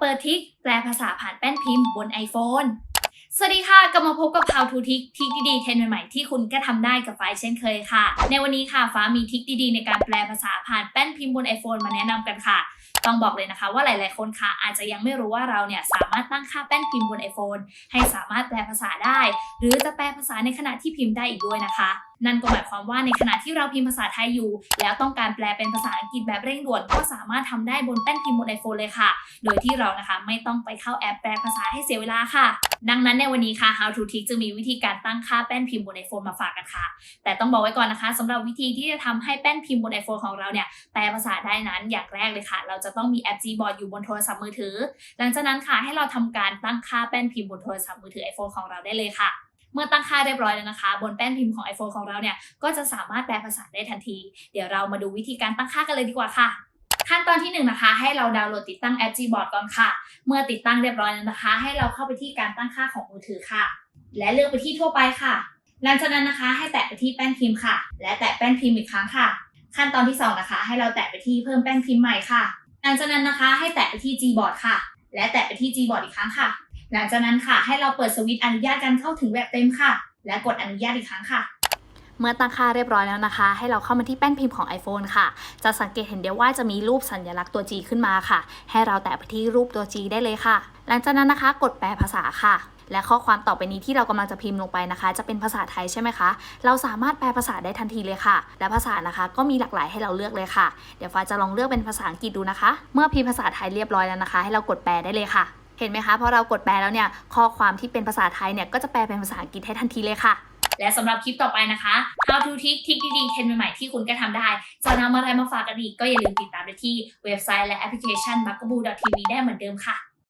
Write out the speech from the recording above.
เปิดทิกแปลภาษาผ่านแป้นพิมพ์บน iPhone สวัสดีค่ะกลับมาพบกับ How to Tick ทิกดีๆเทรนใหม่ๆที่คุณก็ทำได้กับไฟล์เช่นเคยค่ะ ในวันนี้ค่ะฟ้ามีทิกดีๆในการแปลภาษาผ่านแป้นพิมพ์บน iPhone มาแนะนำกันค่ะ ต้องบอกเลยนะคะว่าหลายๆคนค่ะ อาจจะยังไม่รู้ว่าเราเนี่ยสามารถตั้งค่าแป้นพิมพ์บน iPhone ให้สามารถแปลภาษาได้ หรือจะแปลภาษาในขณะที่พิมพ์ได้อีกด้วยนะคะ นั่นก็หมายความว่าในขณะที่เราพิมพ์ภาษาไทยอยู่ แล้วต้องการแปลเป็นภาษาอังกฤษแบบเร่งด่วนก็สามารถทำได้บนแป้นพิมพ์บน iPhone เลยค่ะ โดยที่เรานะคะไม่ต้องไปเข้าแอปแปลภาษาให้เสียเวลาค่ะ ดังนั้นในวันนี้ค่ะ How to Tick จะมีวิธีการตั้งค่าแป้นพิมพ์บน iPhone มาฝากกันค่ะ แต่ต้องบอกไว้ก่อนนะคะสำหรับวิธีที่จะทำให้แป้นพิมพ์บน iPhone ของเราเนี่ยแปลภาษาได้นั้นอย่างแรกเลยค่ะ เราจะต้องมีแอป Gboard อยู่บนโทรศัพท์มือถือ หลังจากนั้นค่ะให้เราทำการตั้งค่าแป้นพิมพ์บนโทรศัพท์มือถือ iPhone ของเราได้เลยค่ะ เมื่อตั้งค่าเรียบร้อยแล้วนะคะ บนแป้นพิมพ์ของ iPhone ของเราเนี่ยก็จะสามารถแปลภาษาได้ทันที เดี๋ยวเรามาดูวิธีการตั้งค่ากันเลยดีกว่าค่ะขั้นตอนที่หนึ่งนะคะให้เราดาวน์โหลดติดตั้งแอป Gboard ก่อนค่ะ เมื่อติดตั้งเรียบร้อยแล้วนะคะ ให้เราเข้าไปที่การตั้งค่าของมือถือค่ะ และเลือกไปที่ทั่วไปค่ะ หลังจากนั้นนะคะ ให้แตะไปที่แป้นพิมพ์ค่ะ และแตะแป้นพิมพ์อีกครั้งค่ะ ขั้นตอนที่สองนะคะ ให้เราแตะไปที่เพิ่มแป้นพิมพ์ใหม่ค่ะ หลังจากนั้นนะคะ ให้แตะไปที่ Gboard ค่ะ และแตะไปที่ Gboard อีกครั้งค่ะ หลังจากนั้นค่ะ ให้เราเปิดสวิตช์อนุญาตการเข้าถึงแบบเต็มค่ะ และกดอนุญาตอีกครั้งค่ะเมื่อตั้งค่าเรียบร้อยแล้วนะคะ ให้เราเข้ามาที่แป้นพิมพ์ของ iPhone ค่ะ จะสังเกตเห็นได้ว่าจะมีรูปสัญลักษณ์ตัว G ขึ้นมาค่ะ ให้เราแตะไปที่รูปตัว G ได้เลยค่ะ หลังจากนั้นนะคะ กดแปลภาษาค่ะ และข้อความต่อไปนี้ที่เรากำลังจะพิมพ์ลงไปนะคะ จะเป็นภาษาไทยใช่ไหมคะ เราสามารถแปลภาษาได้ทันทีเลยค่ะ และภาษานะคะก็มีหลากหลายให้เราเลือกเลยค่ะ เดี๋ยวฟ้าจะลองเลือกเป็นภาษาอังกฤษดูนะคะ เมื่อพิมพ์ภาษาไทยเรียบร้อยแล้วนะคะ ให้เรากดแปลได้เลยค่ะ เห็นไหมคะพอเรากดแปลแล้วเนี่ยข้อความที่เป็นภาษาไทยเนี่ยก็จะแปลเป็นภาษาอังกฤษให้ทันทีเลยค่ะ และสำหรับคลิปต่อไปนะคะ How to Tick ทิกดีๆเทรนใหม่ๆที่คุณก็ทำได้ จะนำอะไรมาฝากกันอีกก็อย่าลืมติดตามได้ที่เว็บไซต์และแอปพลิเคชัน b u g a b o o TV ได้เหมือนเดิมค่ะ